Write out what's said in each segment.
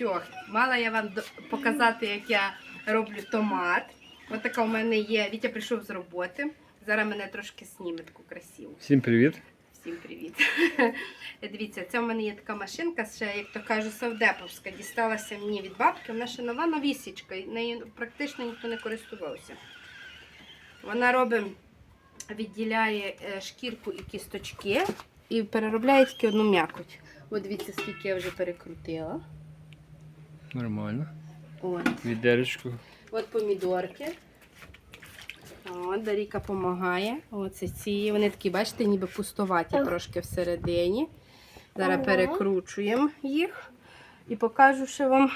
Все, мала я вам показати, як я роблю томат. Ось така у мене є. Вітя прийшов з роботи. Зараз мене трошки сніме таку красиву. Всім привіт. Всім привіт. Дивіться, це в мене є така машинка, ще, як то кажуть, савдеповська. Дісталася мені від бабки. Вона ще нова новісічка, нею практично ніхто не користувався. Вона робить, відділяє е, шкірку і кісточки і переробляє тільки одну м'якоть. От дивіться, скільки я вже перекрутила. Нормально. От. Відеречку. От помідорки. От, Даріка допомагає. Оце ці. Вони такі, бачите, ніби пустоваті трошки всередині. Зараз Ага. перекручуємо їх і покажу, що вам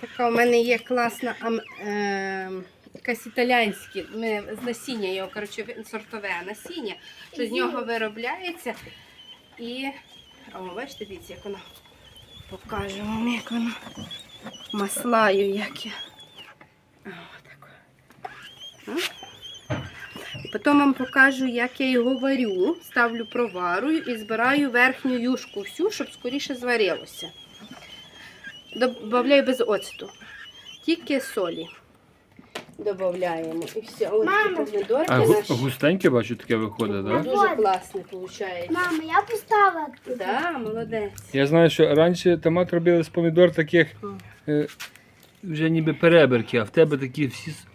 така у мене є класна ам, е, якась італійське, ми, з насіння його, коротше, сортове насіння, що з нього виробляється. І, о, бачите, дивіться, як воно. Покажу вам, як воно маслаю, як я. Потім вам покажу, як я його варю. Ставлю проварую і збираю верхню юшку всю, щоб скоріше зварилося. Добавляю без оцту. Тільки солі. Додаємо. І все. Ось Мама. ці помідорки А гу- наші. густеньке бачу таке виходить, так? Да? Дуже класний виходить. Мама, я поставила тут. Да, молодець. Я знаю, що раніше томат робили з помідор таких е, вже ніби перебірки, а в тебе такі всі с-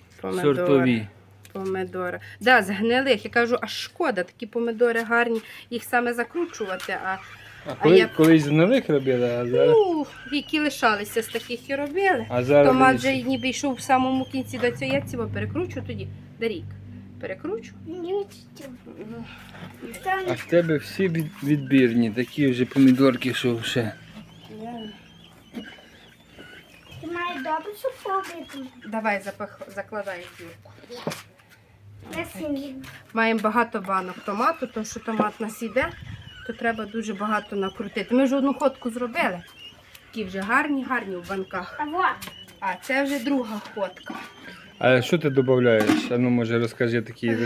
сортові. Помидори. Да, з гнилих. Я кажу, аж шкода, такі помидори гарні, їх саме закручувати. А А коли, я- колись з нових робили, а зараз. ну, які лишалися з таких і робили. А зараз дивіться. вже ніби йшов в самому кінці до цього. Я цього перекручу тоді. Дарік. Перекручу. А в тебе всі відбірні, такі вже помідорки, що ще. Ти маєш добре, щоб. Давай запах, закладай. Насіння. Маємо багато банок томату, тому що томат нас іде, то треба дуже багато накрутити. Ми вже одну ходку зробили. Такі вже гарні, гарні в банках. А це вже друга ходка. А що ти додаєш? А ну може розкажи такий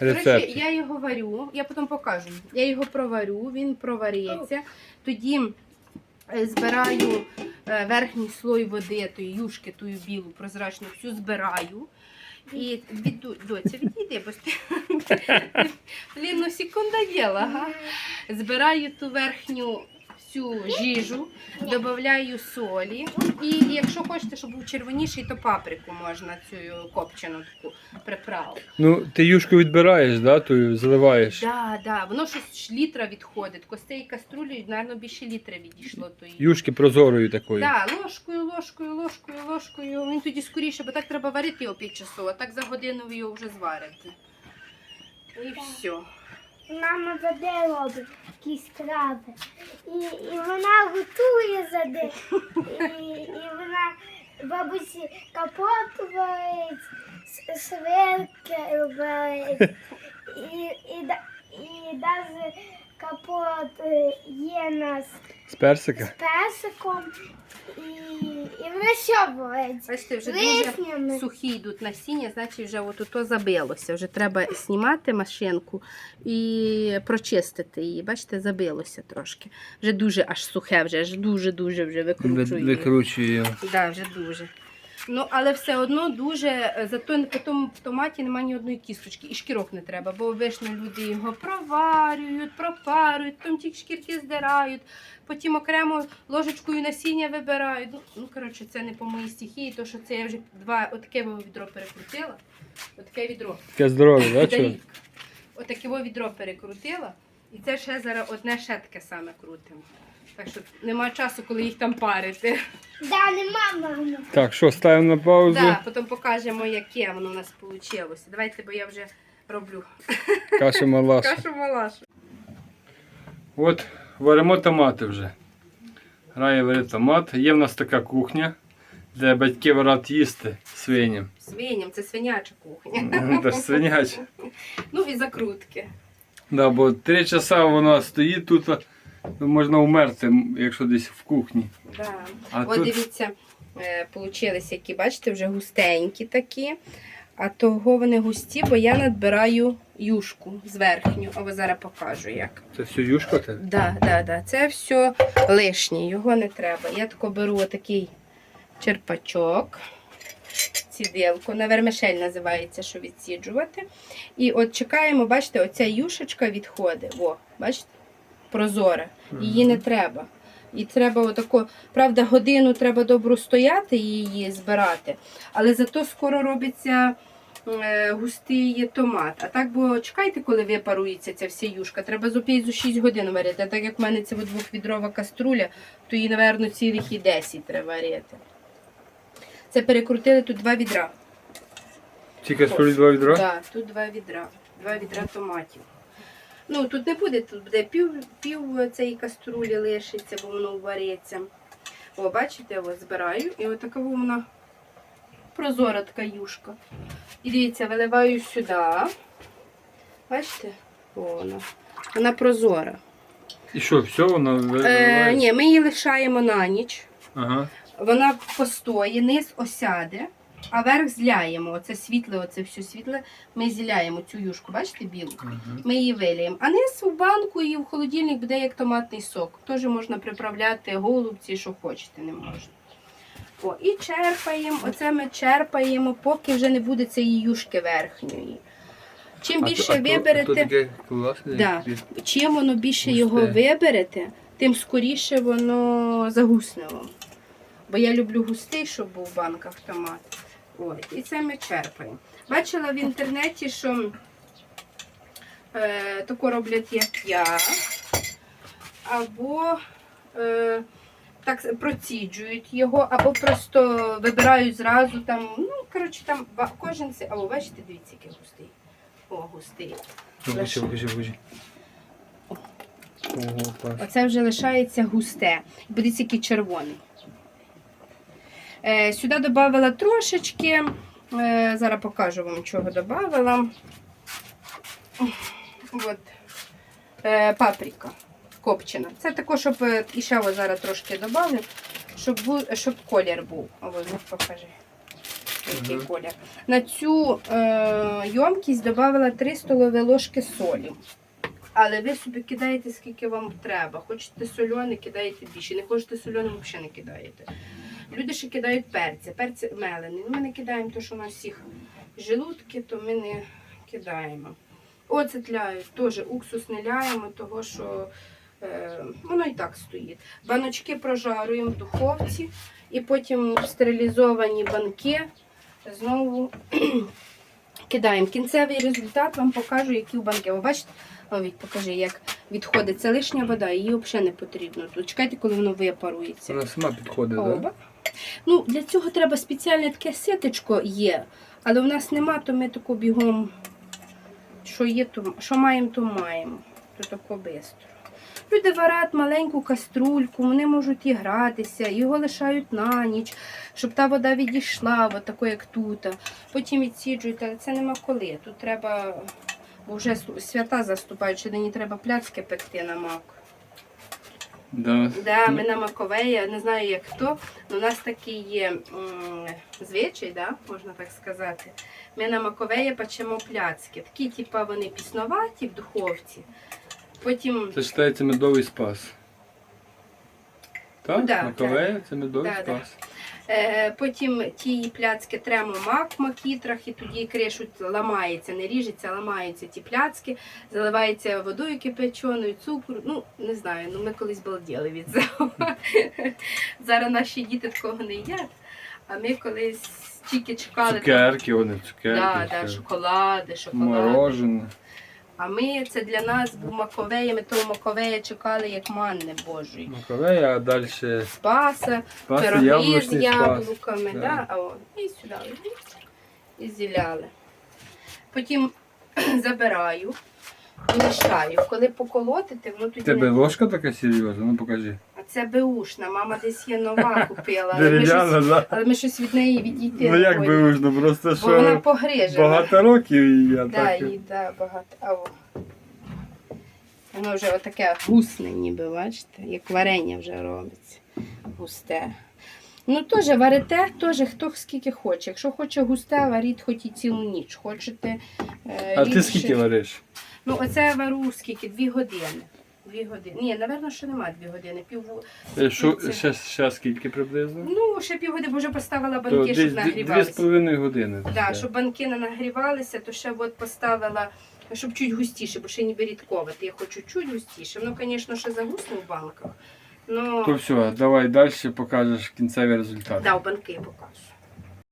рецепт. я його варю, я потім покажу. Я його проварю, він провариться. Тоді е, збираю е, верхній слой води, тої юшки, тую білу, прозрачну, всю збираю. І від доця, відійди, бо Блін, ну секунда єла. Збираю ту верхню всю жижу, додаю солі. І якщо хочете, щоб був червоніший, то паприку можна цю копчену таку приправу. Ну, ти юшку відбираєш, да, ту заливаєш. Да, да, воно щось літра відходить. Костей каструлі, мабуть, більше літра відійшло тої. Юшки прозорою такою. Да, ложкою, ложкою, ложкою, ложкою. Він тоді скоріше, бо так треба варити його 5 часов, а так за годину його вже зварите. І все. Мама заде робить якісь краби. І, і вона готує заде. І, і вона бабусі капоту варить, свирки робить. І, і, і навіть капот є нас З персика. з персиком. І, і вона що? Бачите, вже дуже сухі йдуть насіння, значить вже от ото забилося. Вже треба знімати машинку і прочистити її. Бачите, забилося трошки. Вже дуже аж сухе, вже аж дуже-дуже вже викручує. Викручую. Да, вже дуже. Ну, але все одно дуже, е, зато потім в томаті немає ні одної кісточки, і шкірок не треба, бо вишно люди його проварюють, пропарюють, потім ті шкірки здирають, потім окремо ложечкою насіння вибирають. Ну, ну коротше, це не по моїй стихії, то що це я вже два отаке відро перекрутила. Отаке відро. Таке здорове, да, чого? Отаке відро перекрутила, і це ще зараз одне ще таке саме крутимо. Так що нема часу, коли їх там парити. Да, нема мами. Так, що, ставимо на паузу. Так, потім покажемо, яке воно у нас вийшло. Давайте, бо я вже роблю Каша малаша. кашу малашу. От варимо томати вже. Грає варить томат. Є в нас така кухня, де батьки варять їсти свиням. Свиням, це свиняча кухня. Та ж свиняче. Ну і закрутки. Да, бо три часа вона стоїть тут, можна вмерти, якщо десь в кухні. Да. А От тут дивіться, е, получились, які, бачите, вже густенькі такі. А того вони густі, бо я надбираю юшку з верхню. А ви зараз покажу як. Це все юшка це? Да, да, да. Це все лишнє, його не треба. Я тако беру такий черпачок, цідилку, на вермишель називається, що відсіджувати. І от чекаємо, бачите, оця юшечка відходить. О, бачите? Прозора. Її не треба. І треба отако, правда, годину треба добру стояти і її збирати, але зато скоро робиться е, густий томат. А так, бо чекайте, коли випарується ця вся юшка. Треба з опій за 6 годин варити. А так як в мене це двохвідрова каструля, то її, напевно, цілих і 10 треба варити. Це перекрутили тут два відра. Ці каструлі два відра? Так, тут два відра. Два відра томатів. Ну, тут не буде, тут буде пів, пів цієї каструлі лишиться, бо воно вариться. О, бачите, ось збираю. І отака вона прозора така юшка. І дивіться, виливаю сюди. Бачите? О, вона. Вона прозора. І що, все, воно Е, виливає? ні, ми її лишаємо на ніч. Ага. Вона постоє, низ осяде, а верх зляємо. Оце світле, оце все світле. Ми зіляємо цю юшку, бачите, білу? Ми її виліємо. А низ у банку і в холодильник буде як томатний сок. Теж можна приправляти голубці, що хочете, не можна. О, і черпаємо. Оце ми черпаємо, поки вже не буде цієї юшки верхньої. Чим більше виберете. Да. Чим воно більше Густе. його виберете, тим скоріше воно загусне вам. Бо я люблю густий, щоб був в банках томат. Ой, і це ми черпаємо. Бачила в інтернеті, що е, тако роблять, як я, або е, так проціджують його, або просто вибирають зразу там. Ну, коротше, там кожен це. Або бачите, дивіться, який густий. О, густий. Покажи, покажи, покажи. Ого. Оце вже лишається густе. Подивіться, який червоний. Е, сюди додавала трошечки. Е, зараз покажу вам, чого додавала. От. Е, паприка копчена. Це також, щоб і ще ось зараз трошки додавлю, щоб, щоб колір був. Ось, ну, покажи. Який Мгм. колір. На цю е, йомкість додавала 3 столові ложки солі. Але ви собі кидаєте скільки вам треба. Хочете сольоне, кидаєте більше. Не хочете сольоне, взагалі не кидаєте. Люди ще кидають перця. Перці мелений. Ну, Ми не кидаємо, тому що у нас всіх желудки, то ми не кидаємо. Оцет ляють, теж уксус не ляємо, того що е, воно і так стоїть. Баночки прожарюємо в духовці і потім в стерилізовані банки знову кидаємо. Кінцевий результат вам покажу, які в банки. Ви бачите? О, покажи, як відходить. Це лишня вода, її взагалі не потрібно. Тут чекайте, коли воно випарується. Вона сама підходить, так? Ну, для цього треба спеціальне таке ситечко є, але в нас нема, то ми таку бігом. Що є, то що маємо, то маємо. То тако швидко. Люди варять маленьку каструльку, вони можуть і гратися, його лишають на ніч, щоб та вода відійшла, от тако, як тут. Потім відсіджують, але це нема коли. Тут треба, бо вже свята заступають, що нині треба пляцки пекти на мак. Да. Да, ми на Маковеї, не знаю як хто, але у нас такий є звичай, да, можна так сказати. Ми на Маковеї печемо пляцки. Такі, типу, вони пісноваті в духовці. Потім Це вважається медовий спас. Так? Да, Маковея це медовий Да, да. спас. Е, потім ті пляцки тремо мак в макітрах, і тоді кришуть, ламається, не ріжеться, ламаються ті пляцки, заливається водою кипяченою, цукру. Ну, не знаю, ну ми колись балділи від цього. Зараз наші діти такого не їдять, а ми колись тільки чекали. Цукерки, вони цукерки. Да, да, шоколади, шоколади. Морожене. А ми це для нас був маковея, ми того маковея чекали як манни Божої. Маковея, а далі Спаса, Спаса, пироги з яблучний спас. яблуками, Да. да. а о, і сюди і зіляли. Потім забираю і мішаю. Коли поколотити, воно тоді тебе не... ложка така серйозна? Ну покажи. А це беушна, мама десь є нова купила. Але ми, Дерев'яна, щось, да? але ми щось від неї відійти. Ну не як можемо. би можна, просто Бо вона що погрижена. багато років і я Да, так. їй, да, багато. А, о. Воно вже отаке гусне, ніби, бачите, як варення вже робиться. Густе. Ну, теж варите, теж хто скільки хоче. Якщо хоче густе, варіть хоч і цілу ніч. Хочете. е, А ти скільки вариш? Ну, оце я вару скільки? Дві години. Дві години. Ні, напевно, що немає дві години. Пів... Е, Що, Це- ще, ще скільки приблизно? Ну, ще півгодини, бо вже поставила То банки, щоб десь дві- дві з нагрівалися. половиною години. Да, щоб банки не нагрівалися, то ще от поставила, щоб чуть густіше, бо ще ніби рідковати. Я хочу чуть густіше. Ну, звісно, ще загусно в банках. Ну, То все, давай далі покажеш кінцевий результат. да, в банки покажу.